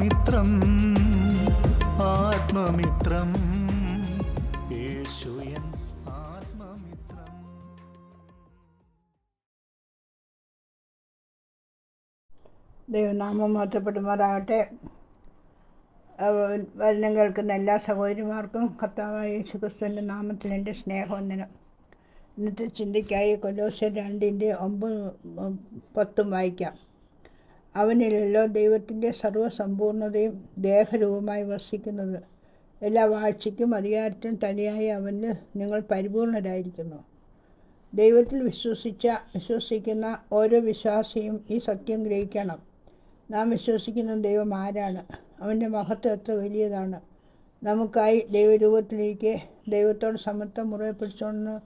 ആത്മമിത്രം ആത്മമിത്രം. യേശുയൻ ആത്മമിത്രം. ദൈവനാമം മാറ്റപ്പെടുമാറാകട്ടെ. വചനം കേൾക്കുന്ന എല്ലാ സഹോദരിമാർക്കും കർത്താവായ യേശു ക്രിസ്തുവിന്റെ നാമത്തിൽ എന്റെ സ്നേഹവന്ദനം. ഇന്നത്തെ ചിന്തയ്ക്കായി കൊലോസ്യ രണ്ടിന്റെ ഒമ്പത് പത്തും വായിക്കാം. അവനിലല്ലോ ദൈവത്തിന്റെ സർവസമ്പൂർണതയും ദേഹരൂപമായി വസിക്കുന്നത്. എല്ലാ വാഴ്ചയ്ക്കും അധികാരത്തിനും തനിയായി അവന് നിങ്ങൾ പരിപൂർണരായിരിക്കുന്നു. ദൈവത്തിൽ വിശ്വസിച്ച വിശ്വസിക്കുന്ന ഓരോ വിശ്വാസിയും ഈ സത്യം ഗ്രഹിക്കണം. നാം വിശ്വസിക്കുന്ന ദൈവം ആരാണ്? അവന്റെ മഹത്വം എത്ര വലിയതാണ്? നമുക്കായി ദൈവരൂപത്തിലേക്ക് ദൈവത്തോട് സമത്വം മുറിവ് പിടിച്ചോണെന്ന്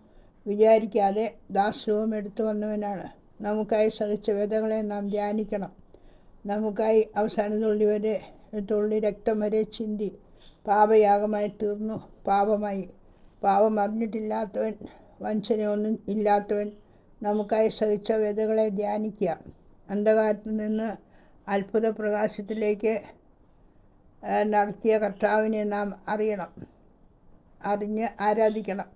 വിചാരിക്കാതെ ദാസ്രൂപം എടുത്തു വന്നവനാണ്. നമുക്കായി സഹിച്ച വേദങ്ങളെ നാം ധ്യാനിക്കണം. നമുക്കായി അവസാന തുള്ളി വരെ തുള്ളി രക്തം വരെ ചിന്തി. പാപയാഗമായി തീർന്നു. പാപമായി. പാപം അറിഞ്ഞിട്ടില്ലാത്തവൻ വഞ്ചനയൊന്നും ഇല്ലാത്തവൻ നമുക്കായി സഹിച്ച വ്യതകളെ ധ്യാനിക്കുക. അന്ധകാരത്തിൽ നിന്ന് അത്ഭുത പ്രകാശത്തിലേക്ക് നടത്തിയ കർത്താവിനെ നാം അറിയണം. അറിഞ്ഞ് ആരാധിക്കണം.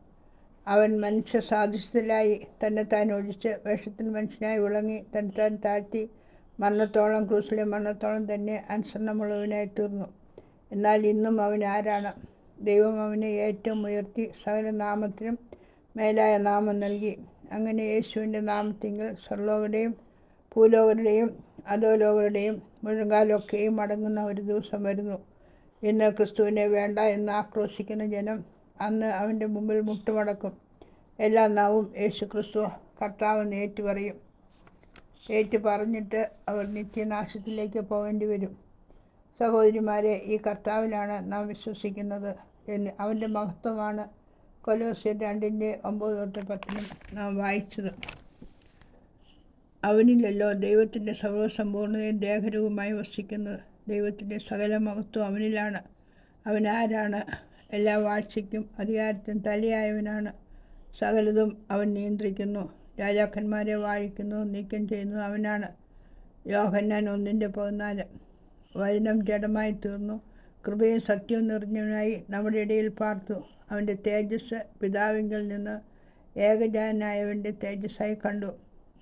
അവൻ മനുഷ്യ സാദൃശ്യത്തിലായി തന്നെ താൻ ഒഴിച്ച് വേഷത്തിൽ മനുഷ്യനായി വിളങ്ങി താൻ താഴ്ത്തി മരണത്തോളം ക്രൂസിലെ മരണത്തോളം തന്നെ അനുസരണമുള്ളവനായി തീർന്നു. എന്നാൽ ഇന്നും അവൻ ആരാണ്? ദൈവം അവനെ ഏറ്റവും ഉയർത്തി സകല നാമത്തിനും മേലായ നാമം നൽകി. അങ്ങനെ യേശുവിന്റെ നാമത്തിങ്കിൽ സ്വർലോകരുടെയും ഭൂലോകരുടെയും അധോലോകരുടെയും മുഴങ്കാലൊക്കെയും അടങ്ങുന്ന ഒരു ദിവസം വരുന്നു. ഇന്ന് ക്രിസ്തുവിനെ വേണ്ട എന്ന് ആക്രോശിക്കുന്ന ജനം അന്ന് അവന്റെ മുമ്പിൽ മുട്ടുമടക്കും. എല്ലാ നാവും യേശു ക്രിസ്തു കർത്താവെന്ന് ഏറ്റു പറയും ഏറ്റു പറഞ്ഞിട്ട് അവർ നിത്യനാശത്തിലേക്ക് പോകേണ്ടി വരും. സഹോദരിമാരെ ഈ കർത്താവിലാണ് നാം വിശ്വസിക്കുന്നത് എന്ന് അവന്റെ മഹത്വമാണ്. കൊലോസ്യ രണ്ടിന്റെ ഒമ്പത് തൊട്ട് പത്തിനും നാം വായിച്ചത്. അവനിലല്ലോ ദൈവത്തിന്റെ സർവസമ്പൂർണതയും ദേഹരൂപമായി വസിക്കുന്നത്. ദൈവത്തിന്റെ സകല മഹത്വം അവനിലാണ്. അവൻ ആരാണ്? എല്ലാ വാഴ്ചയ്ക്കും അധികാരത്തിനും തലയായവനാണ്. സകലതും അവൻ നിയന്ത്രിക്കുന്നു. രാജാക്കന്മാരെ വായിക്കുന്നു നീക്കം ചെയ്യുന്നു. അവനാണ് യോഹന്നാൻ ഒന്നിന്റെ പതിനാല്. വചനം ജഡമായി തീർന്നു. കൃപയും സത്യവും നിറഞ്ഞവനായി നമ്മുടെ ഇടയിൽ പാർത്തു. അവന്റെ തേജസ് പിതാവിങ്കിൽ നിന്ന് ഏകജാനായവന്റെ തേജസ്സായി കണ്ടു.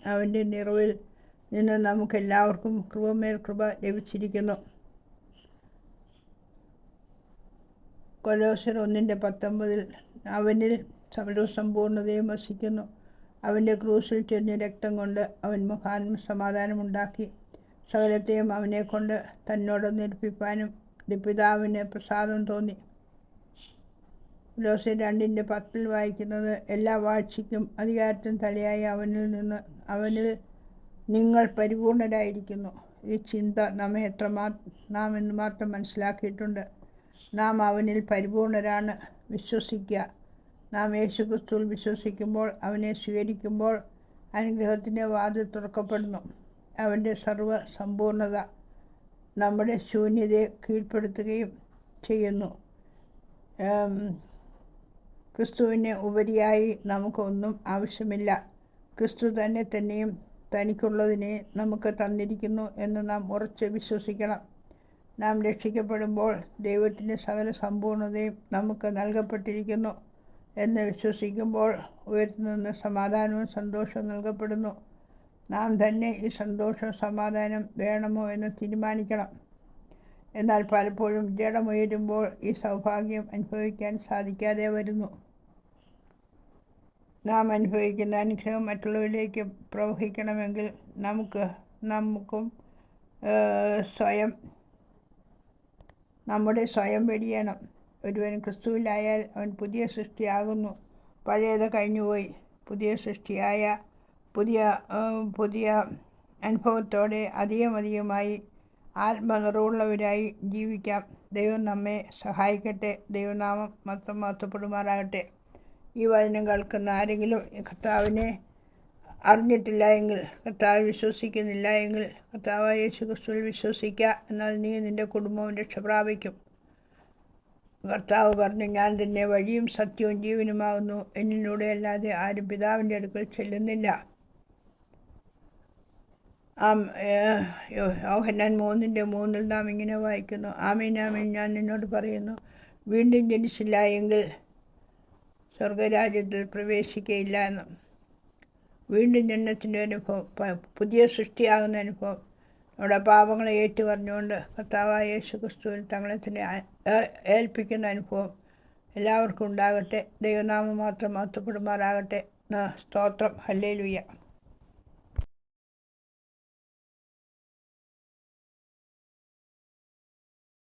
അവന്റെ നിറവിൽ നിന്ന് നമുക്കെല്ലാവർക്കും കൃപമേൽ കൃപ ലഭിച്ചിരിക്കുന്നു. കൊലോസർ ഒന്നിന്റെ പത്തൊമ്പതിൽ അവനിൽ സർവസമ്പൂർണതയും വസിക്കുന്നു. അവന്റെ ക്രൂസിൽ ചെറിഞ്ഞ രക്തം കൊണ്ട് അവൻ മുഖാനും സമാധാനമുണ്ടാക്കി. സകലത്തെയും അവനെ കൊണ്ട് തന്നോട് നിരപ്പിപ്പാനും പിതാവിന് പ്രസാദം തോന്നി. ലോസ് രണ്ടിന്റെ പത്തിൽ വായിക്കുന്നത് എല്ലാ വാഴ്ചയ്ക്കും അധികാരത്തിനും തലയായി അവനിൽ നിന്ന് അവനിൽ നിങ്ങൾ പരിപൂർണരായിരിക്കുന്നു. ഈ ചിന്ത നമ്മെ എത്രമാ നാം എന്ന് മാത്രം മനസ്സിലാക്കിയിട്ടുണ്ട്. നാം അവനിൽ പരിപൂർണരാണ് വിശ്വസിക്കുക. നാം യേശുക്രിസ്തുവിൽ വിശ്വസിക്കുമ്പോൾ അവനെ സ്വീകരിക്കുമ്പോൾ അനുഗ്രഹത്തിന്റെ വാതിൽ തുറക്കപ്പെടുന്നു. അവന്റെ സർവ സമ്പൂർണത നമ്മുടെ ശൂന്യതയെ കീഴ്പ്പെടുത്തുകയും ചെയ്യുന്നു. ക്രിസ്തുവിന് ഉപരിയായി നമുക്കൊന്നും ആവശ്യമില്ല. ക്രിസ്തു തന്നെ തന്നെയും തനിക്കുള്ളതിനെ നമുക്ക് തന്നിരിക്കുന്നു എന്ന് നാം ഉറച്ച് വിശ്വസിക്കണം. നാം രക്ഷിക്കപ്പെടുമ്പോൾ ദൈവത്തിന്റെ സകല സമ്പൂർണതയും നമുക്ക് നൽകപ്പെട്ടിരിക്കുന്നു. എന്ന് വിശ്വസിക്കുമ്പോൾ ഉയർത്തുനിന്ന് സമാധാനവും സന്തോഷവും നൽകപ്പെടുന്നു. നാം തന്നെ ഈ സന്തോഷം സമാധാനം വേണമോ എന്ന് തീരുമാനിക്കണം. എന്നാൽ പലപ്പോഴും ജഡമുയരുമ്പോൾ ഈ സൗഭാഗ്യം അനുഭവിക്കാൻ സാധിക്കാതെ വരുന്നു. നാം അനുഭവിക്കുന്ന അനുഗ്രഹം മറ്റുള്ളവരിലേക്ക് പ്രവഹിക്കണമെങ്കിൽ നമുക്ക് നമുക്കും സ്വയം നമ്മുടെ സ്വയം വെടിയണം. ഒരുവൻ ക്രിസ്തുവിലായാൽ അവൻ പുതിയ സൃഷ്ടിയാകുന്നു. പഴയത് കഴിഞ്ഞുപോയി. പുതിയ സൃഷ്ടിയായ പുതിയ പുതിയ അനുഭവത്തോടെ അധികം അധികമായി ആത്മനിറവുള്ളവരായി ജീവിക്കാം. ദൈവം നമ്മെ സഹായിക്കട്ടെ. ദൈവനാമം മൊത്തം മഹത്വപ്പെടുമാറാകട്ടെ. ഈ വചനം കേൾക്കുന്ന ആരെങ്കിലും കർത്താവിനെ അറിഞ്ഞിട്ടില്ല എങ്കിൽ കർത്താവ് വിശ്വസിക്കുന്നില്ല എങ്കിൽ കർത്താവ് യേശു ക്രിസ്തുവിൽ വിശ്വസിക്കുക എന്നാൽ നീ നിന്റെ കുടുംബവും രക്ഷ പ്രാപിക്കും. കർത്താവ് പറഞ്ഞു ഞാൻ തന്നെ വഴിയും സത്യവും ജീവനുമാകുന്നു. എന്നിലൂടെ അല്ലാതെ ആരും പിതാവിന്റെ അടുക്കൽ ചെല്ലുന്നില്ല. ആം യോഹന്നാൻ മൂന്നിന്റെ മൂന്നിൽ നാം ഇങ്ങനെ വായിക്കുന്നു. ആമീൻ ഞാൻ നിന്നോട് പറയുന്നു. വീണ്ടും ജനിച്ചില്ല എങ്കിൽ സ്വർഗരാജ്യത്തിൽ പ്രവേശിക്കയില്ല എന്ന്. വീണ്ടും ജനനത്തിന്റെ അനുഭവം പുതിയ സൃഷ്ടിയാകുന്ന അനുഭവം. നമ്മുടെ പാപങ്ങളെ ഏറ്റുപറഞ്ഞുകൊണ്ട് കർത്താവായ യേശു ക്രിസ്തുവിൽ തങ്ങളെ തന്നെ ഏൽപ്പിക്കുന്ന അനുഭവം എല്ലാവർക്കും ഉണ്ടാകട്ടെ. ദൈവനാമം മാത്രം മഹത്വപ്പെടുമാറാകട്ടെ. സ്തോത്രം. ഹല്ലേലൂയ.